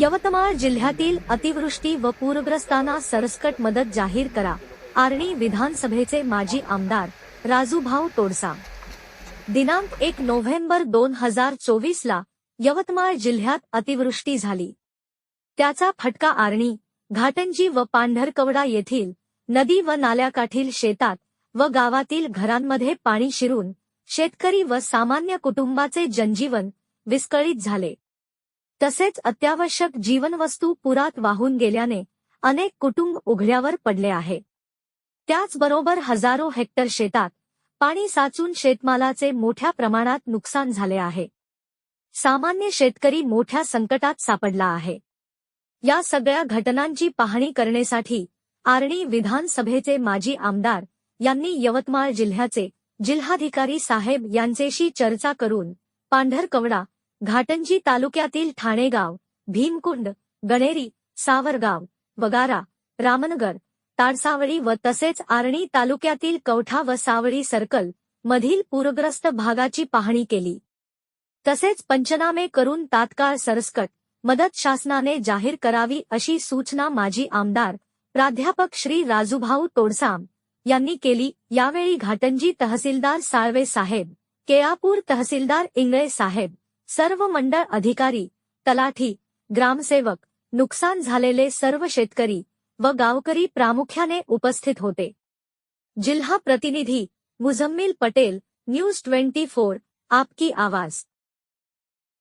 यवतमाळ जिल्ह्यातील अतिवृष्टी व पूरग्रस्तांना सरसकट मदत जाहीर करा. आर्णी विधानसभेचे माजी आमदार राजूभाऊ तोडसा. दिनांक एक नोव्हेंबर दोन हजार चोवीस ला यवतमाळ जिल्ह्यात अतिवृष्टी झाली. त्याचा फटका आर्णी घाटंजी व पांढरकवडा येथील नदी व नाल्याकाठील शेतात व गावातील घरांमध्ये पाणी शिरून शेतकरी व सामान्य कुटुंबाचे जनजीवन विस्कळीत झाले. तसेच अत्यावश्यक जीवनवस्तू पुरात वाहून गेल्याने अनेक कुटुंब उघड्यावर पडले आहे. त्याचबरोबर हजारो हेक्टर शेतात पाणी साचून शेतमालाचे मोठ्या प्रमाणात नुकसान झाले आहे. सामान्य शेतकरी मोठ्या संकटात सापडला आहे. या सगळ्या घटनांची पाहणी करण्यासाठी आर्णी विधानसभेचे माजी आमदार यांनी यवतमाळ जिल्ह्याचे जिल्हाधिकारी साहेब यांचेशी चर्चा करून पांढरकवडा घाटंजी तालुक्यातील ठाणेगाव भीमकुंड गणेरी सावरगाव वगारा रामनगर ताडसावळी व तसेच आर्णी तालुक्यातील कवठा व सावळी सर्कल मधील पूरग्रस्त भागाची पाहणी केली. तसेच पंचनामे करून तात्काळ सरसकट मदत शासनाने जाहीर करावी अशी सूचना माजी आमदार प्राध्यापक श्री राजूभाऊ तोडसाम यांनी केली. यावेळी घाटंजी तहसीलदार साळवे साहेब केळापूर तहसीलदार इंगळे साहेब सर्व मंडळ अधिकारी तलाठी ग्रामसेवक नुकसान झालेले सर्व शेतकरी व गावकरी प्रामुख्याने उपस्थित होते. जिल्हा प्रतिनिधी Muzammil Patel news twenty four आपकी आवाज.